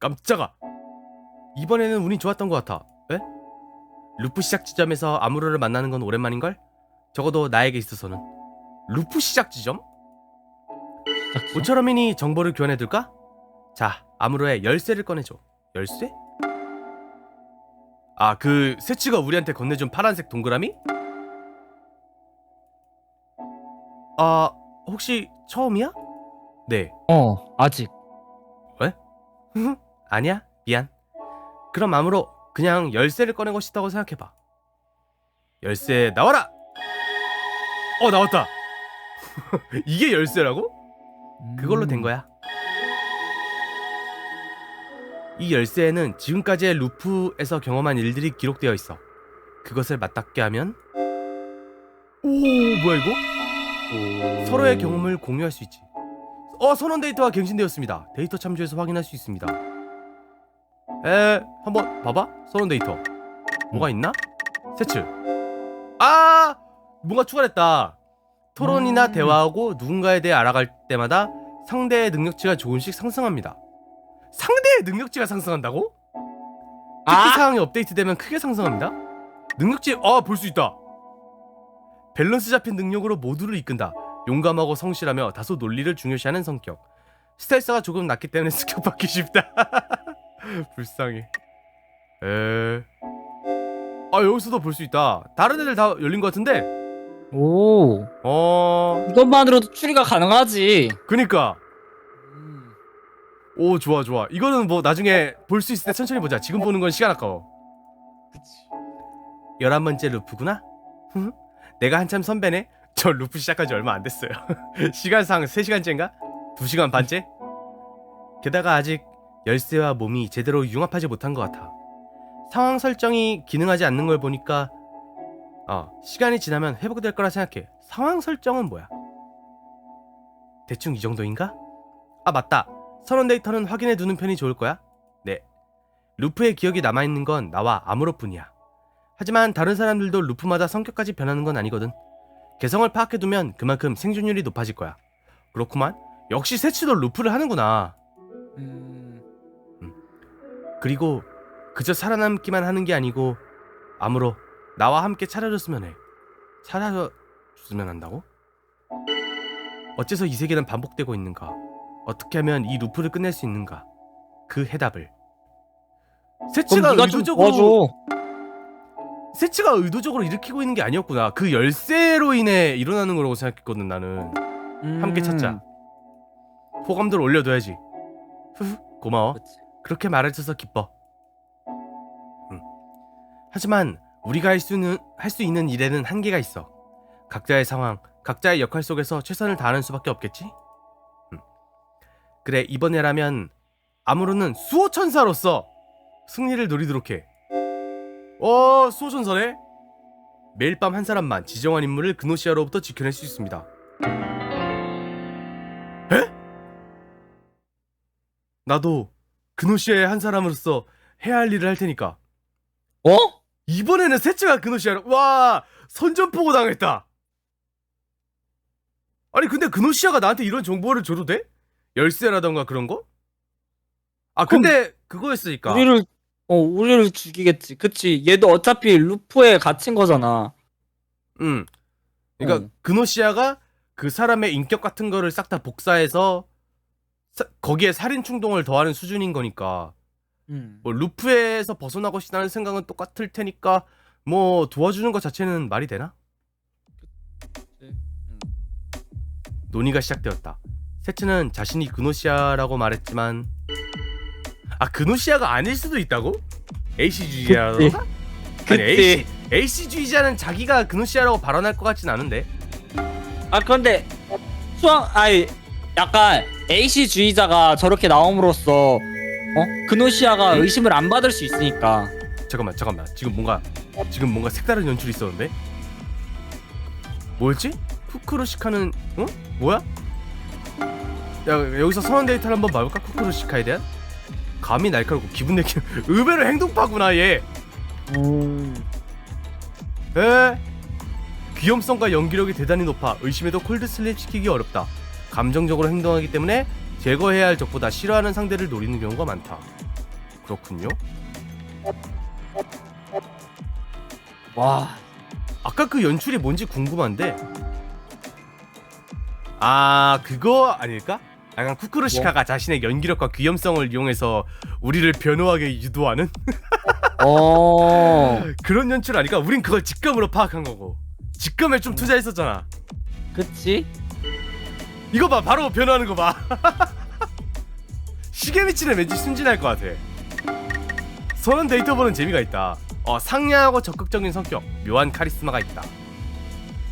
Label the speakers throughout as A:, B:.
A: 깜짝아. 이번에는 운이 좋았던 것 같아. 에? 루프 시작 지점에서 아무로를 만나는 건 오랜만인걸? 적어도 나에게 있어서는. 루프 시작 지점? 모처럼이니 정보를 교환해둘까? 자, 아무로의 열쇠를 꺼내줘. 열쇠? 아, 그 세치가 우리한테 건네준 파란색 동그라미? 아, 혹시 처음이야? 네.
B: 어, 아직.
A: 아니야, 미안. 그럼 아무로 그냥 열쇠를 꺼내고 싶다고 생각해봐. 열쇠 나와라. 어 나왔다. 이게 열쇠라고? 그걸로 된 거야. 이 열쇠에는 지금까지의 루프에서 경험한 일들이 기록되어 있어. 그것을 맞닿게 하면 오 뭐야 이거? 서로의 경험을 공유할 수 있지. 어 선원 데이터가 갱신되었습니다. 데이터 참조해서 확인할 수 있습니다. 에 한번 봐봐 선원 데이터 뭐가 있나? 세츠 아 뭔가 추가됐다. 토론이나
B: 음.
A: 대화하고 누군가에 대해 알아갈 때마다 상대의 능력치가 조금씩 상승합니다. 상대의 능력치가 상승한다고? 특히
B: 아!
A: 사항이 업데이트되면 크게 상승합니다. 능력치 아볼 수 있다. 밸런스 잡힌 능력으로 모두를 이끈다. 용감하고 성실하며 다소 논리를 중요시하는 성격. 스트레스가 조금 낮기 때문에 습격받기 쉽다. 불쌍해. 에. 아 여기서도 볼 수 있다. 다른 애들 다 열린 것 같은데.
B: 오,
A: 어.
B: 이것만으로도 추리가 가능하지.
A: 그니까. 오 좋아 좋아. 이거는 뭐 나중에 볼 수 있을 때 천천히 보자. 지금 보는 건 시간 아까워.
B: 그치.
A: 11번째 루프구나? 흠, 내가 한참 선배네? 저 루프 시작한 지 얼마 안 됐어요. 시간상 3시간째인가? 2시간 반째? 게다가 아직 열쇠와 몸이 제대로 융합하지 못한 것 같아. 상황 설정이 기능하지 않는 걸 보니까 어, 시간이 지나면 회복될 거라 생각해. 상황 설정은 뭐야? 대충 이 정도인가? 아 맞다. 선원 데이터는 확인해 두는 편이 좋을 거야. 네. 루프의 기억이 남아 있는 건 나와 아무로뿐이야. 하지만 다른 사람들도 루프마다 성격까지 변하는 건 아니거든. 개성을 파악해 두면 그만큼 생존율이 높아질 거야. 그렇구만. 역시 세치도 루프를 하는구나.
B: 음,
A: 그리고 그저 살아남기만 하는 게 아니고 아무로 나와 함께 차려줬으면 해. 차려줬으면 한다고? 어째서 이 세계는 반복되고 있는가? 어떻게 하면 이 루프를 끝낼 수 있는가? 그 해답을. 세치가
B: 그럼 네가 좀
A: 의도적으로. 세치가 의도적으로 일으키고 있는 게 아니었구나. 그 열쇠로 인해 일어나는 거라고 생각했거든 나는. 함께 찾자. 호감도를 올려둬야지. 후후 고마워.
B: 그치.
A: 그렇게 말해줘서 기뻐. 음. 하지만 우리가 할 수는 할 수 있는 일에는 한계가 있어. 각자의 상황, 각자의 역할 속에서 최선을 다하는 수밖에 없겠지. 음. 그래 이번에라면 아무로는 수호 천사로서 승리를 노리도록 해. 어 수호 천사네. 매일 밤 한 사람만 지정한 인물을 그노시아로부터 지켜낼 수 있습니다. 에? 나도 그노시아의 한 사람으로서 해야 할 일을 할 테니까.
B: 어?
A: 이번에는 셋째가 그노시아로 와 선전포고 당했다. 아니 근데 그노시아가 나한테 이런 정보를 줘도 돼? 열쇠라던가 그런 거? 아 근데 그거였으니까.
B: 우리를 어 우리를 죽이겠지. 그치. 얘도 어차피 루프에 갇힌 거잖아.
A: 응. 그러니까
B: 어.
A: 그노시아가 그 사람의 인격 같은 거를 싹 다 복사해서 사- 거기에 살인 충동을 더하는 수준인 거니까
B: 음.
A: 뭐 루프에서 벗어나고 싶다는 생각은 똑같을 테니까 뭐 도와주는 것 자체는 말이 되나?
B: 음.
A: 논의가 시작되었다. 세츠는 자신이 그노시아라고 말했지만 아 그노시아가 아닐 수도 있다고? AC주의자라던가? 아니 AC, AC주의자는 자기가 그노시아라고 발언할 것 같진 않은데
B: 아 그런데 수학 아니 약간 AC 주의자가 저렇게 나옴으로써 어 그노시아가
A: 응?
B: 의심을 안 받을 수 있으니까.
A: 잠깐만 잠깐만 지금 뭔가 지금 뭔가 색다른 연출이 있었는데 뭐였지? 쿠쿠루시카는 어? 뭐야? 야 여기서 선언 데이터를 한번 봐볼까? 쿠쿠루시카에 대한 감이 날카롭고 기분 내키는 의외로 행동파구나 얘
B: 음.
A: 에? 귀염성과 연기력이 대단히 높아 의심해도 콜드 슬립 시키기 어렵다 감정적으로 행동하기 때문에 제거해야 할 적보다 싫어하는 상대를 노리는 경우가 많다 그렇군요.
B: 와
A: 아까 그 연출이 뭔지 궁금한데. 아 그거 아닐까? 약간 쿠쿠르시카가 자신의 연기력과 귀염성을 이용해서 우리를 변호하게 유도하는
B: 어,
A: 그런 연출 아닐까? 우린 그걸 직감으로 파악한 거고 직감에 좀 투자했었잖아.
B: 그치?
A: 이거 봐 바로 변호하는 거 봐. 시계미치는 왠지 순진할 것 같아. 선은 데이터 보는 재미가 있다. 어, 상냥하고 적극적인 성격, 묘한 카리스마가 있다.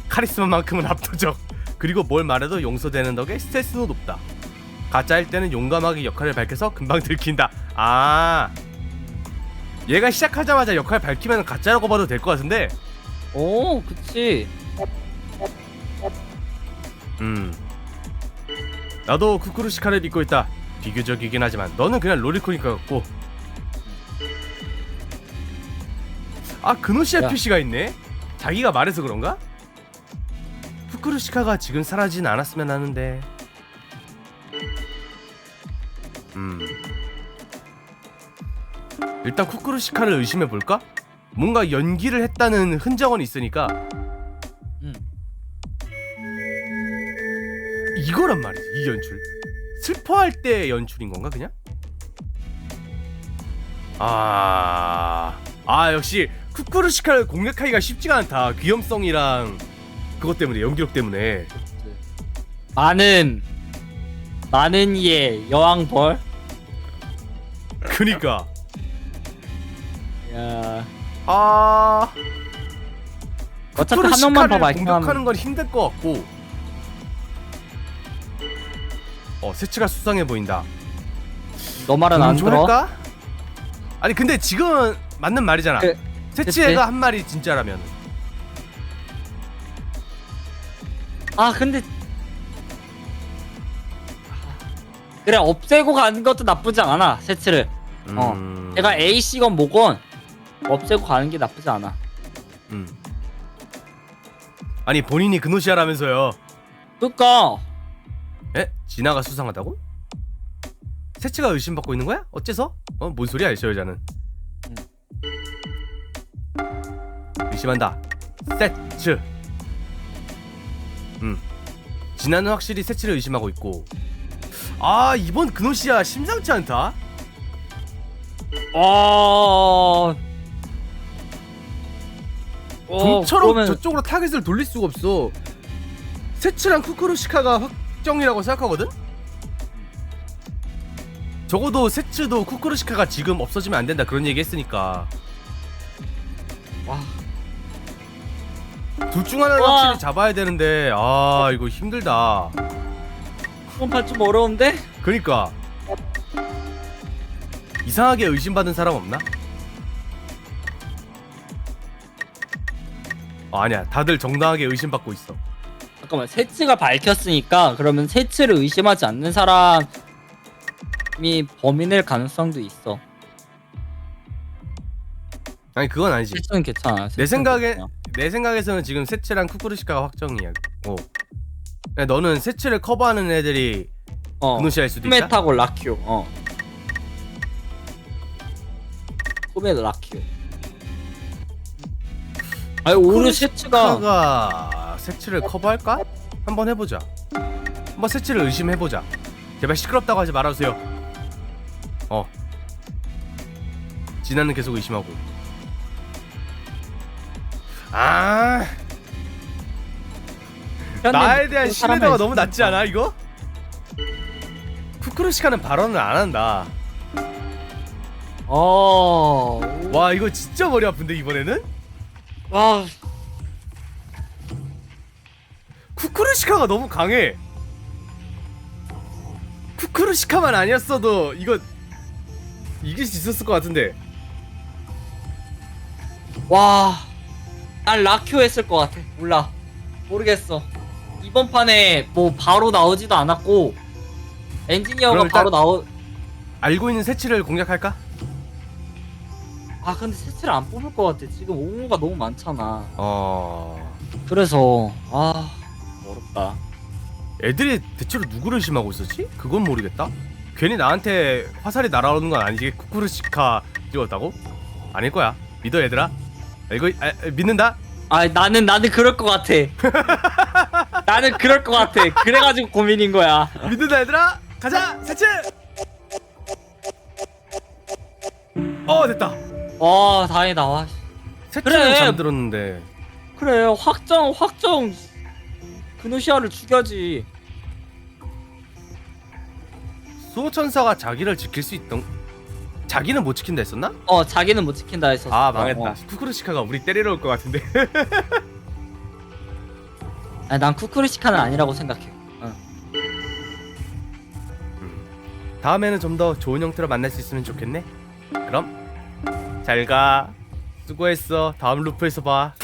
A: 카리스마만큼은 압도적. 그리고 뭘 말해도 용서되는 덕에 스트레스도 높다. 가짜일 때는 용감하게 역할을 밝혀서 금방 들킨다. 아, 얘가 시작하자마자 역할 밝히면 가짜라고 봐도 될 것 같은데.
B: 오 그치
A: 음. 나도 쿠쿠루시 카를 믿고 있다. 비교적이긴 하지만 너는 그냥 로리코니까 같고. 아 그노시아
B: 야.
A: 표시가 있네. 자기가 말해서 그런가? 쿠쿠루시카가 지금 사라진 않았으면 하는데. 음. 일단 쿠쿠루시카를 의심해 볼까? 뭔가 연기를 했다는 흔적은 있으니까 이거란 말이지 이 연출. 슬퍼할 때 연출인 건가 그냥? 아, 아 역시 쿠쿠르시카를 공략하기가 쉽지가 않다. 귀염성이랑 그것 때문에 연기력 때문에.
B: 많은 많은 이의 여왕벌?
A: 그니까.
B: 야.
A: 아.
B: 어차피 한더
A: 쿠쿠르시카를
B: 밝히면
A: 공격하는 건 힘들 것 같고 어 세츠가 수상해 보인다.
B: 너 말은 안 들어?
A: 할까? 아니 근데 지금은 맞는 말이잖아.
B: 그,
A: 세츠가 한 말이 진짜라면.
B: 아 근데 그래 없애고 가는 것도 나쁘지 않아 세츠를. 어.
A: 음,
B: 내가 A씨건 뭐건 없애고 가는 게 나쁘지 않아.
A: 음. 아니 본인이 그노시아라면서요.
B: 그니까
A: 에? 진아가 수상하다고? 세츠가 의심받고 있는 거야? 어째서? 어? 뭔 소리야 저 여자는 의심한다 세츠 음 진아는 확실히 세츠를 의심하고 있고 아 이번 그노시아 심상치 않다
B: 어... 어,
A: 좀처럼
B: 그러면
A: 저쪽으로 타겟을 돌릴 수가 없어 세츠랑 쿠쿠루시카가 확 정이라고 생각하거든? 적어도 세츠도 쿠쿠루시카가 지금 없어지면 안 된다 그런 얘기 했으니까
B: 와,
A: 둘 중 하나를
B: 와.
A: 확실히 잡아야 되는데 아 이거 힘들다
B: 이번 좀 어려운데?
A: 그니까 이상하게 의심받은 사람 없나? 어, 아니야 다들 정당하게 의심받고 있어
B: 잠깐만 세츠가 밝혔으니까 그러면 세츠를 의심하지 않는 사람이 범인일 가능성도 있어.
A: 아니 그건 아니지.
B: 세츠는 괜찮아.
A: 내
B: 세츠는
A: 생각에-
B: 괜찮아.
A: 내 생각에서는 지금 세츠랑 쿠쿠르시카가 확정이야. 어. 너는 세츠를 커버하는 애들이
B: 어.
A: 그노시아일 수도 있다?
B: 코메타고 라키오 어. 코메 라키오 아니 오히려 세츠가
A: 쿠쿠르시카가 세츠를 커버할까? 한번 해보자. 한번 세츠를 의심해보자. 제발 시끄럽다고 하지 말아주세요. 어. 진아는 계속 의심하고. 아. 나에 대한 신뢰도가 너무 낮지 않아 이거? 쿠쿠르시카는 발언을 안 한다.
B: 어...
A: 와 이거 진짜 머리 아픈데 이번에는?
B: 와
A: 쿠쿠르시카가 너무 강해 쿠쿠르시카만 아니었어도 이거 이길 수 있었을 것 같은데
B: 와, 난 라큐 했을 것 같아. 몰라. 모르겠어. 이번 판에 뭐 바로 나오지도 않았고 엔지니어가
A: 그럼 일단-
B: 바로 나오.
A: 알고 있는 세치를 공략할까?
B: 아 근데 세트를 안 뽑을 것 같아. 지금 옹호가 너무 많잖아.
A: 어...
B: 그래서 아 어렵다.
A: 애들이 대체로 누구를 의심하고 있었지? 그건 모르겠다 괜히 나한테 화살이 날아오는 건 아니지 쿠쿠르시카 찍었다고? 아닐 거야 믿어 얘들아 이거 아, 아, 믿는다?
B: 아 나는 나는 그럴 것 같아. 나는 그럴 것 같아. 그래가지고 고민인 거야.
A: 믿는다 얘들아 가자 세츠 어 됐다
B: 와 다행이다. 와.
A: 세츠는
B: 그래.
A: 잠들었는데
B: 그래 확정 확정. 그노시아를 죽여지.
A: 수호천사가 자기를 지킬 수 있던 자기는 못 지킨다 했었나?
B: 어 자기는 못 지킨다 했었어.
A: 아 망했다
B: 어.
A: 쿠쿠르시카가 우리 때리러 올 것 같은데
B: 아니, 난 쿠쿠르시카는 아니라고 생각해.
A: 다음에는 좀 더 좋은 형태로 만날 수 있으면 좋겠네 그럼 잘 가 수고했어 다음 루프에서 봐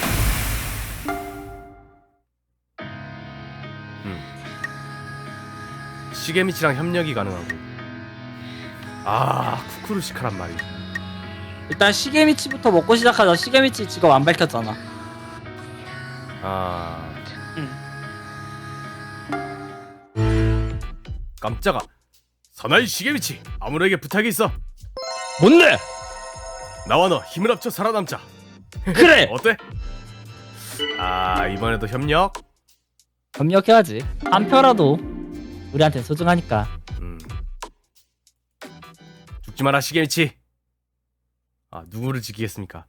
A: 시게미치랑 협력이 가능하고 아 쿠쿠르시카란 말이
B: 일단 시게미치부터 먹고 시작하자. 시게미치 직업 안 밝혔잖아.
A: 아
B: 응.
A: 깜짝아 사나이 시게미치 아무에게 부탁이 있어
B: 뭔데?
A: 나와 너 힘을 합쳐 살아남자
B: 그래.
A: 어때? 아 이번에도 협력?
B: 협력해야지. 한 표라도 우리한테 소중하니까.
A: 음. 죽지 마라 시게미치 아 누구를 지키겠습니까?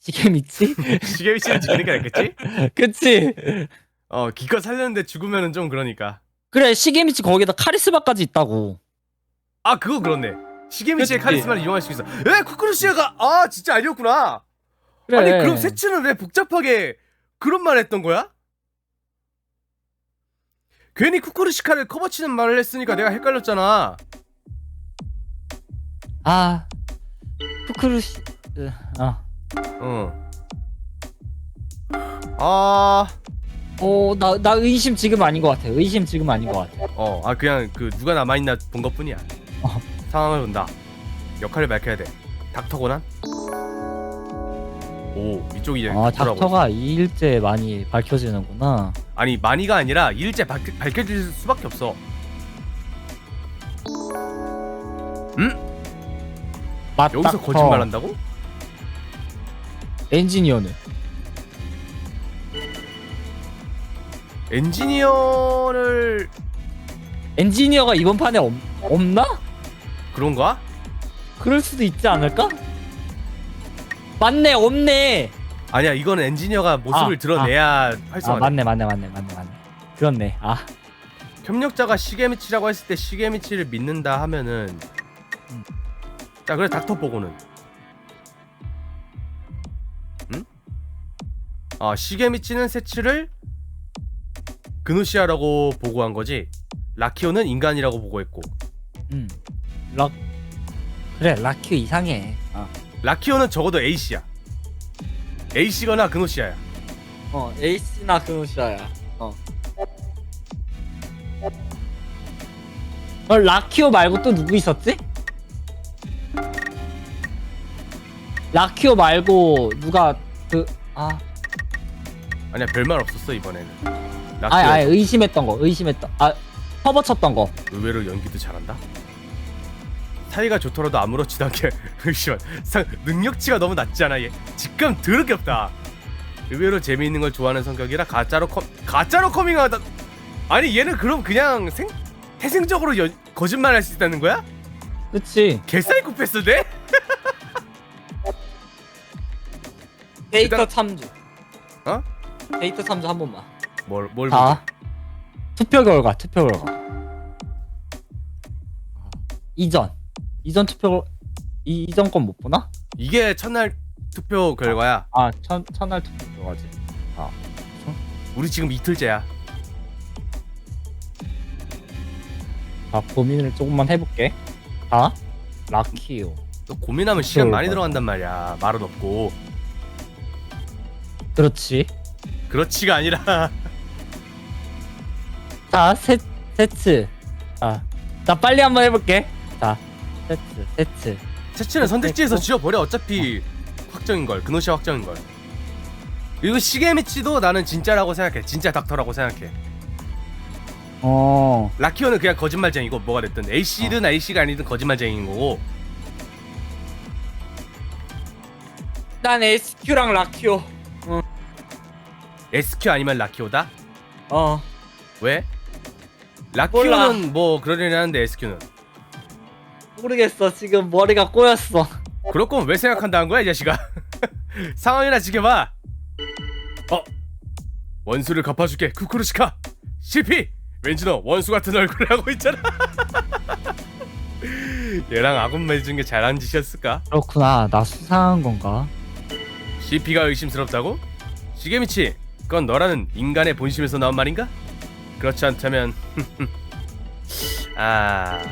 B: 시게미치?
A: 시게미치를 지키는 게 낫겠지?
B: 그치?
A: 어 기껏 살렸는데 죽으면은 좀 그러니까
B: 그래 시게미치 거기다 카리스마까지 있다고.
A: 아 그거 그렇네 시게미치의
B: 그치.
A: 카리스마를 이용할 수 있어 에 쿠쿠르시아가 아 진짜 아니었구나
B: 그래.
A: 아니 그럼 세츠는 왜 복잡하게 그런 말 했던 거야? 괜히 쿠쿠르시카를 커버치는 말을 했으니까 내가 헷갈렸잖아
B: 아 쿠쿠르시. 으, 어.
A: 어. 아,
B: 어, 나, 나 의심 지금 아닌 것 같아. 의심 지금 아닌 것 같아.
A: 어, 아 그냥 그 누가 남아 있나 본 것뿐이야.
B: 어.
A: 상황을 본다. 역할을 밝혀야 돼. 닥터 고난? 오, 이쪽이 이제
B: 아,
A: 닥터라고.
B: 닥터가 이 일제 많이 밝혀지는구나.
A: 아니 많이가 아니라 일제 밝, 밝혀질 수밖에 없어.
B: 맞,
A: 여기서
B: 닥터.
A: 거짓말한다고?
B: 엔지니어는?
A: 엔지니어를
B: 엔지니어가 이번 판에 없, 없나?
A: 그런가?
B: 그럴 수도 있지 않을까? 맞네, 없네.
A: 아니야, 이건 엔지니어가 모습을
B: 아,
A: 드러내야
B: 아,
A: 활성화.
B: 맞네, 맞네, 맞네, 맞네, 맞네. 그렇네. 아,
A: 협력자가 시게미치라고 했을 때 시게미치를 믿는다 하면은
B: 음.
A: 자 그래 닥터 보고는 응? 아 시게미치는 세츠를 그누시아라고 보고한 거지 라키오는 인간이라고 보고했고
B: 음. 락. 그래, 라큐 이상해. 아.
A: 라키오는 적어도 A씨야 A씨거나 그누시아야
B: 어, 에이스나 그노시아야. 어. 어, 라키오 말고 또 누구 있었지? 라키오 말고 누가 그 아,
A: 아니야 별말 없었어 이번에는 라키오
B: 아, 아 의심했던 거, 의심했던 아 퍼버쳤던 거.
A: 의외로 연기도 잘한다. 사이가 좋더라도 아무렇지도 않게 의심한 상 능력치가 너무 낮지 않아 얘. 직감 더럽게 없다. 의외로 재미있는 걸 좋아하는 성격이라 가짜로 컴 가짜로 커밍하다. 아니 얘는 그럼 그냥 생 태생적으로 연, 거짓말할 수 있다는 거야?
B: 그치?
A: 개사이코패스네?
B: 데이터
A: 일단-
B: 참조.
A: 어?
B: 데이터 참조 한 번만.
A: 뭘뭘
B: 자, 투표 결과, 투표 결과. 이전, 이전 투표 이 이전 건 못 보나?
A: 이게 첫날 투표 결과야.
B: 아, 천 천날 투표 결과지.
A: 우리 지금 이틀째야.
B: 자, 고민을 조금만 해볼게. 자, 라키오.
A: 너 고민하면 시간 많이. 들어간단 말이야. 말은 없고.
B: 그렇지.
A: 그렇지가 아니라
B: 자, 세, 세츠. 자, 자, 빨리 한번 해볼게. 자, 세츠, 세츠.
A: 세츠는 선택지에서 지워버려. 어차피 확정인 걸. 그노시아 확정인 걸. 그리고 시게미치도 나는 진짜라고 생각해. 진짜 닥터라고 생각해.
B: 어.
A: 라키오는 그냥 거짓말쟁이고 뭐가 됐든. A씨든 A씨가 아니든 거짓말쟁이인 거고.
C: 난 SQ랑 라키오.
A: SQ 아니면 라키오다?
C: 어.
A: 왜? 라키오는 뭐 그러려니 하는데 SQ는
C: 모르겠어. 지금 머리가 꼬였어.
A: 그럴 거면 왜 생각한다는 거야 이 자식아 상황이나 지켜봐 어 원수를 갚아줄게 쿠쿠르시카 실패 왠지 너 원수 같은 얼굴을 하고 있잖아 얘랑 아군 맺은 게 잘한 짓이었을까
B: 그렇구나. 나 수상한 건가?
A: CP가 의심스럽다고? 시게미치 그건 너라는 인간의 본심에서 나온 말인가? 그렇지 않다면 아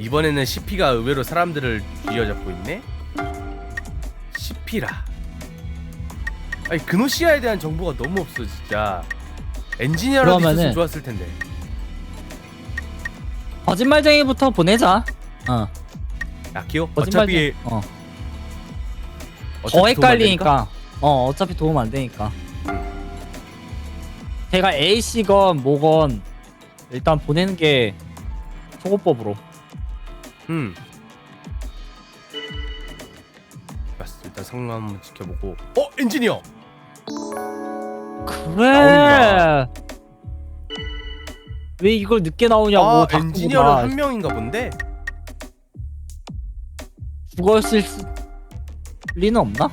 A: 이번에는 CP가 의외로 사람들을 쥐어잡고 있네 CP라 아니 그노시아에 대한 정보가 너무 없어 진짜 엔지니어라도
B: 그러면은-
A: 있었으면 좋았을 텐데
B: 거짓말쟁이부터 보내자. 어.
A: 라키오?
B: 거짓말쟁이.
A: 어. 어차피
B: 더
A: 도움 안 되니까?
B: 헷갈리니까. 어, 어차피 도움 안 되니까. 제가 A씨건 뭐건 일단 보내는 게 소고법으로.
A: 음. 알았어, 일단 상황 한번 지켜보고 어 엔지니어
B: 그래.
A: 나온다.
B: 왜 이걸 늦게 나오냐고.
A: 아. 엔지니어는 한 명인가 본데
B: 죽었을 수... 리는 없나?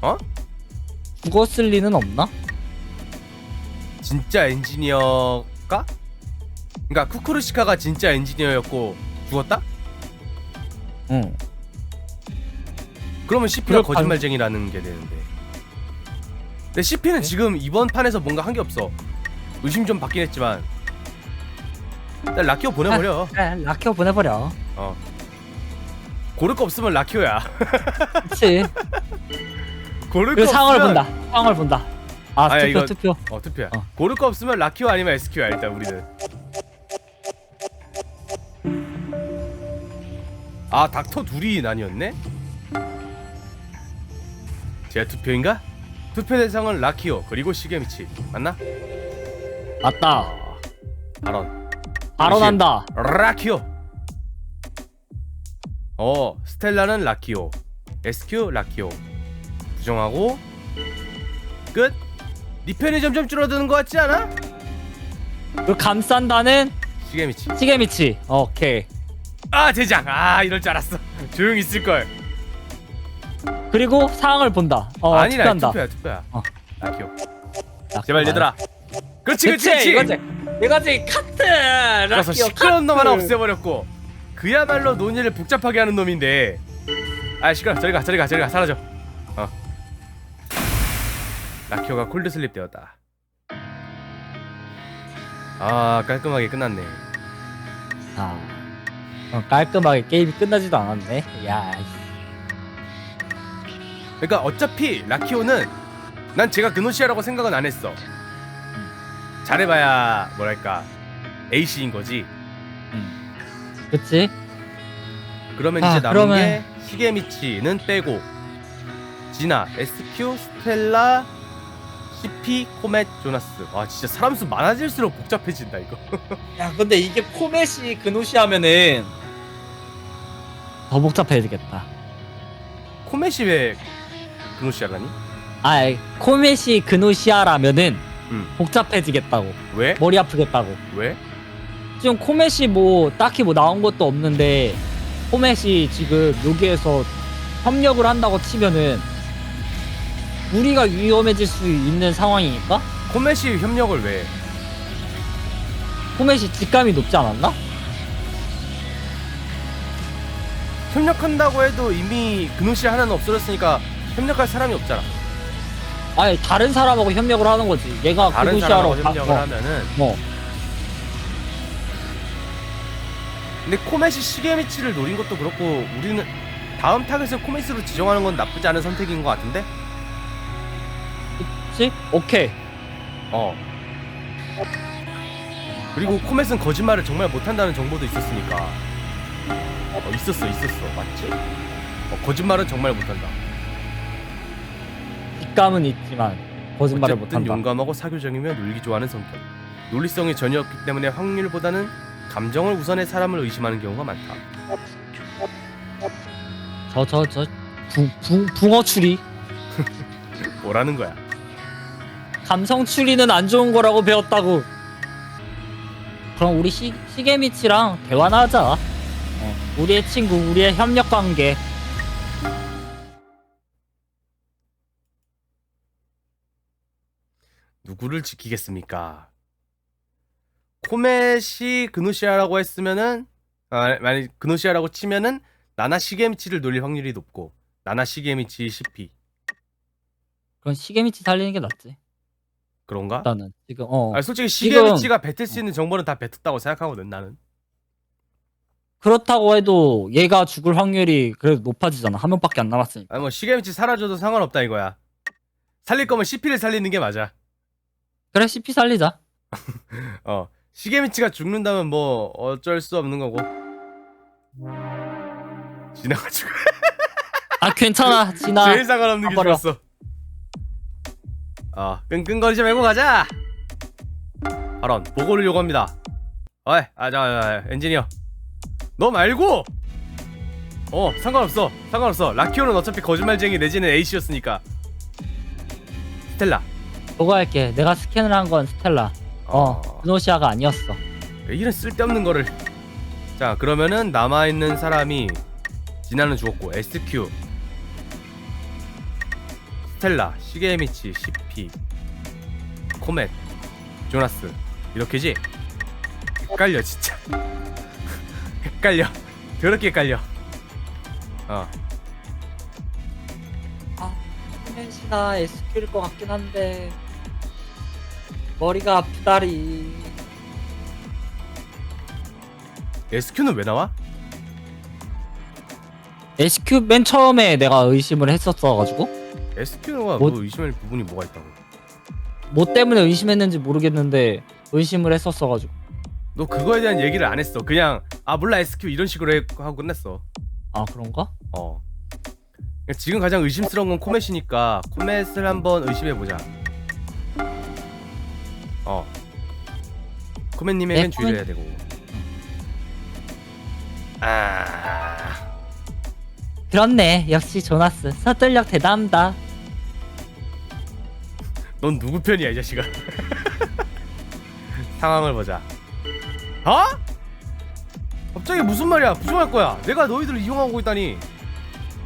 A: 어?
B: 죽었을 리는 없나?
A: 진짜 엔지니어가? 그러니까 쿠쿠르시카가 진짜 엔지니어였고 죽었다?
B: 응.
A: 그러면 CP가
B: 그럴 네?
A: 거짓말쟁이라는 게 되는데 근데 CP는 지금 이번 판에서 뭔가 한 게 없어 의심 좀 받긴 했지만 일단 라키오 보내버려
B: 그래, 라키오 보내버려.
A: 어 고를 거 없으면 라키오야
B: 그치.
A: 고를 거
B: 그리고 상황을
A: 없으면
B: 본다. 상황을 본다. 아,
A: 아야,
B: 투표,
A: 이거-
B: 투표.
A: 어 투표야
B: 어.
A: 고를 거 없으면 라키오 아니면 SQ야 일단 우리는 아 닥터 둘이 나뉘었네? 제 투표인가? 투표 대상은 라키오 그리고 시게미치 맞나?
B: 맞다.
A: 발언
B: 발언한다.
A: 라키오 어 스텔라는 라키오 SQ 라키오 부정하고 끝? 네 편이 점점 줄어드는 것 같지 않아?
B: 그 감싼다는
A: 시게미치
B: 시게미치. 오케이.
A: 아 대장 아 이럴 줄 알았어 조용히 있을걸
B: 그리고 상황을 본다. 어,
A: 아니라
B: 투표한다.
A: 투표야 투표야
B: 어.
A: 라키오
B: 라키오
A: 제발. 얘들아 그렇지 그렇지
C: 그치,
A: 그렇지
C: 이거지. 이거지. 카트.
A: 그래서
C: 라키오
A: 시끄러운 놈 하나. 없애버렸고 그야말로 논의를 복잡하게 하는 놈인데 아 시끄러 저리 가 저리 가 저리 가 사라져 어 라키오가 콜드슬립 되었다 아 깔끔하게 끝났네
B: 아, 어, 깔끔하게 게임이 끝나지도 않았네. 야,
A: 그러니까 어차피 라키오는 난 제가 그노시아라고 생각은 안 했어 잘해봐야 뭐랄까 A씨인 거지
B: 음. 그치?
A: 그러면
B: 아,
A: 이제 남은
B: 그러면-
A: 게 시게미치는 빼고 지나, SQ, 스텔라, CP, 코멧, 조나스 와 진짜 사람 수 많아질수록 복잡해진다 이거
C: 야, 근데 이게 포맷이 그노시 하면은
B: 더 복잡해지겠다.
A: 코멧이 왜 그노시아라니?
B: 아, 코메시 그노시아라면은
A: 음.
B: 복잡해지겠다고.
A: 왜?
B: 머리 아프겠다고.
A: 왜?
B: 지금 코메시 뭐 딱히 뭐 나온 것도 없는데 코메시 지금 여기에서 협력을 한다고 치면은 우리가 위험해질 수 있는 상황이니까
A: 코멧이 협력을 왜? 해?
B: 코메시 직감이 높지 않았나?
A: 협력한다고 해도 이미 그노시아 하나는 없어졌으니까 협력할 사람이 없잖아
B: 아니 다른 사람하고 협력을 하는 거지. 얘가
A: 다른 사람하고 협력을
B: 가- 어,
A: 하면은
B: 어.
A: 근데 코멧이 시게미치를 노린 것도 그렇고 우리는 다음 타겟을 코멧으로 지정하는 건 나쁘지 않은 선택인 것 같은데?
B: 그치? 오케이.
A: 어. 그리고 코멧은 거짓말을 정말 못한다는 정보도 있었으니까. 어, 있었어, 있었어. 맞지? 어, 거짓말은 정말 못한다.
B: 직감은 있지만 거짓말을
A: 어쨌든
B: 못한다.
A: 용감하고 사교적이며 놀기 좋아하는 성격. 논리성이 전혀 없기 때문에 확률보다는 감정을 우선해 사람을 의심하는 경우가 많다.
B: 저 저 저 붕어 추리
A: 뭐라는 거야?
B: 감성 추리는 안 좋은 거라고 배웠다고. 그럼 우리 시, 시게미치랑 대화나 하자. 어, 우리의 친구, 우리의 협력 관계.
A: 누구를 지키겠습니까? 코멧이 그노시아라고 했으면은 아, 만약 그노시아라고 치면은 나나 시게미치를 놀릴 확률이 높고 나나 시게미치 CP
B: 그럼 시게미치 살리는 게 낫지.
A: 그런가?
B: 일단은 지금 어
A: 아 솔직히
B: 지금-
A: 시게미치가 뱉을 수 있는 정보는 다 뱉었다고 생각하거든 나는.
B: 그렇다고 해도 얘가 죽을 확률이 그래도 높아지잖아. 한 명밖에 안 남았으니까.
A: 아니 뭐 시게미치 사라져도 상관없다 이거야. 살릴 거면 CP를 살리는 게 맞아.
B: 그래 CP 살리자.
A: 어 시게미치가 죽는다면 뭐 어쩔 수 없는 거고. 지나가지고
B: 아 괜찮아 진아.
A: 제일 상관없는 게. 좋았어. 어 끙끙거리지 말고 가자. 발언 보고를 요구합니다. 어이 아자 엔지니어 너 말고 어 상관없어 상관없어 라키오는 어차피 거짓말쟁이 내지는 A씨였으니까 스텔라
B: 그거 할게. 내가 스캔을 한 건 스텔라. 어, 그노시아가 아니었어.
A: 이런 쓸데없는 거를 자 그러면은 남아있는 사람이 진아는 죽었고 SQ 스텔라 시게미치 CP 코멧 조나스. 이렇게지? 헷갈려 진짜. 헷갈려. 더럽게 헷갈려. 어.
B: 아, 코멘시나 SQ일 것 같긴 한데 머리가 아프다리.
A: SQ는 왜 나와?
B: SQ 맨 처음에 내가 의심을 했었어가지고
A: SQ가 뭐
B: 뭐-
A: 의심할 부분이 뭐가 있다고
B: 뭐 때문에 의심했는지 모르겠는데 의심을 했었어가지고
A: 너 그거에 대한 얘기를 안 했어 그냥 아 몰라 SQ 이런 식으로 해- 하고 끝냈어
B: 아 그런가?
A: 어. 지금 가장 의심스러운 건 코멧이니까 코멧을 한번 의심해 보자. 어. 코멧님에겐
B: 네,
A: 주의를 해야 되고. 아.
B: 그렇네 역시 조나스 서툴력 대단하다
A: 넌 누구 편이야 이 자식아? 상황을 보자. 어? 갑자기 무슨 말이야? 부정할 거야. 내가 너희들을 이용하고 있다니.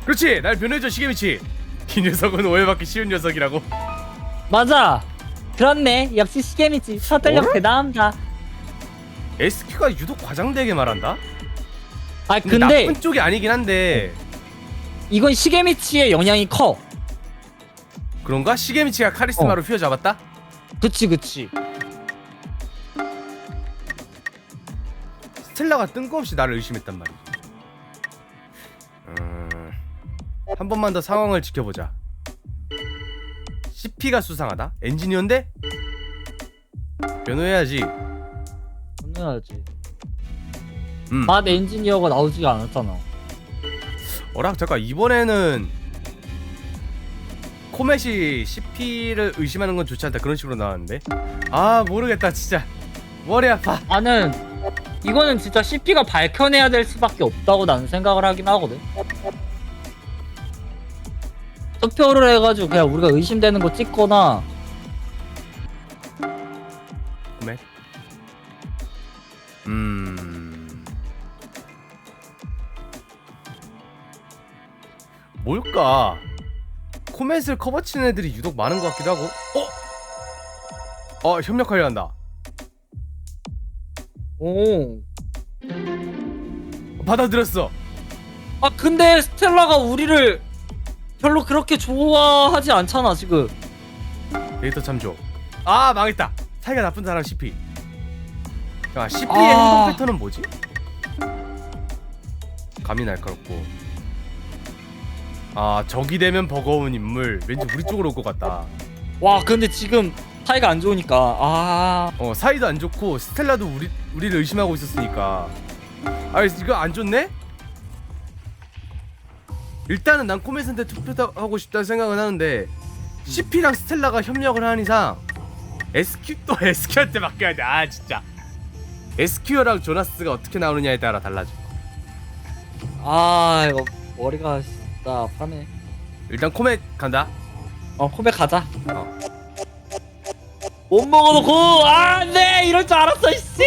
A: 그렇지. 날 변해줘 시계미치. 이 녀석은 오해받기 쉬운 녀석이라고.
B: 맞아 그렇네 역시 서툴력
A: 뭐를?
B: 대단하다
A: SQ가 유독 과장되게 말한다.
B: 아
A: 근데,
B: 근데
A: 나쁜 쪽이 아니긴 한데
B: 이건 시게미치의 영향이 커
A: 그런가? 시게미치가 카리스마로 휘어잡았다?
B: 그치 그치
A: 스텔라가 뜬금없이 나를 의심했단 말이지. 음... 한 번만 더 상황을 지켜보자. CP가 수상하다? 엔지니어인데? 변호해야지.
B: 당연하지
A: 음.
B: 맛 엔지니어가 나오지가 않았잖아
A: 어라 잠깐 이번에는 코멧이 CP를 의심하는 건 좋지 않다. 그런 식으로 나왔는데. 아 모르겠다 진짜. 머리 아파.
B: 나는 이거는 진짜 CP가 밝혀내야 될 수밖에 없다고 나는 생각을 하긴 하거든. 투표를 해가지고 그냥 우리가 의심되는 거 찍거나.
A: 코멧 음. 뭘까 코멧을 커버치는 애들이 유독 많은 것 같기도 하고 어? 어 협력하려 한다
B: 오.
A: 받아들였어
B: 아 근데 스텔라가 우리를 별로 그렇게 좋아하지 않잖아 지금.
A: 데이터 참조. 아 망했다. 사이가 나쁜 사람 CP. 자 CP의
B: 아.
A: 행동 패턴은 뭐지? 감이 날카롭고. 아 적이 되면 버거운 인물. 왠지 우리 쪽으로 올 것 같다.
B: 와 근데 지금 사이가 안 좋으니까 아
A: 어 사이도 안 좋고 스텔라도 우리 우리를 의심하고 있었으니까. 아 이거 안 좋네? 일단은 난 코메센테 투표하고 싶다는 생각은 하는데 CP랑 스텔라가 협력을 하는 이상 SQ 또 SQ한테 맡겨야 돼. 아 진짜. SQ랑 조나스가 어떻게 나오느냐에 따라 달라져.
B: 아 이거 머리가 아파네
A: 일단 코멧 간다.
B: 어 코백 가자
A: 어.
B: 못 먹어놓고 아 네 이럴 줄 알았어 씨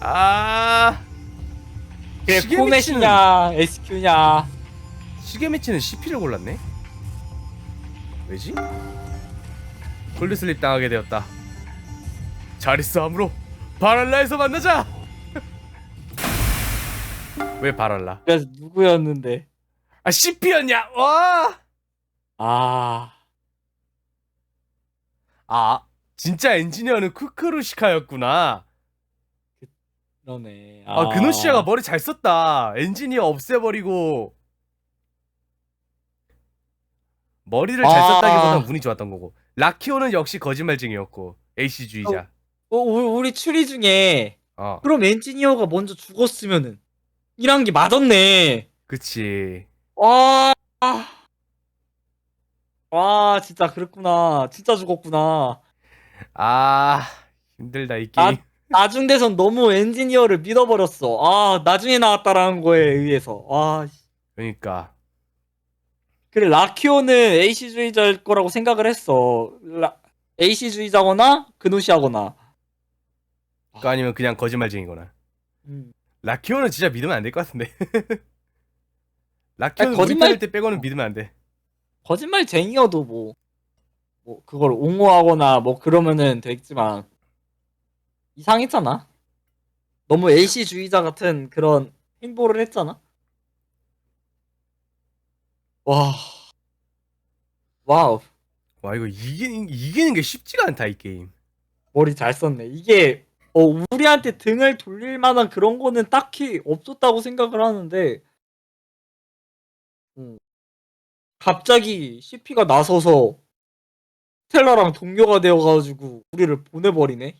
A: 아
B: 그래
A: 시계
B: 코메시냐 SQ냐
A: 시계 매치는 CP를 골랐네. 왜지? 골드슬립 당하게 되었다. 잘 있어 아무로 바랄라에서 만나자. 왜 바랄라?
B: 그래서 누구였는데
A: 아 CP였냐? 와.
B: 아
A: 아 진짜 엔지니어는 쿠크루시카였구나.
B: 그러네
A: 아, 그노시아가 머리 잘 썼다. 엔지니어 없애버리고 머리를 잘
B: 아.
A: 썼다기보단 운이 좋았던 거고. 라키오는 역시 거짓말쟁이였고 AC주의자.
B: 어, 우리, 우리 추리 중에
A: 어,
B: 그럼 엔지니어가 먼저 죽었으면은 이란 게 맞았네
A: 그치.
B: 와, 와 진짜 그랬구나 진짜 죽었구나
A: 아 힘들다 이
B: 아,
A: 게임.
B: 나중 돼선 너무 엔지니어를 믿어버렸어 아 나중에 나왔다라는 거에 의해서 아 씨.
A: 그러니까
B: 그래 라키오는 AC주의자일 거라고 생각을 했어 라, AC주의자거나 그노시아거나
A: 그거 아니면 그냥 거짓말쟁이거나.
B: 음.
A: 라키오는 진짜 믿으면 안 될 것 같은데. 라키오는
B: 아니,
A: 거짓말
B: 거짓말-
A: 때 빼고는 믿으면 안 돼.
B: 거짓말쟁이여도 뭐, 뭐 그걸 옹호하거나 뭐 그러면은 되겠지만 이상했잖아. 너무 LC주의자 같은 그런 행보를 했잖아. 와, 와우
A: 와 이거 이기는 이기는 게 쉽지가 않다 이 게임.
B: 머리 잘 썼네. 이게 어, 우리한테 등을 돌릴 만한 그런 거는 딱히 없었다고 생각을 하는데 음. 갑자기 CP가 나서서 스텔라랑 동료가 되어가지고 우리를 보내버리네.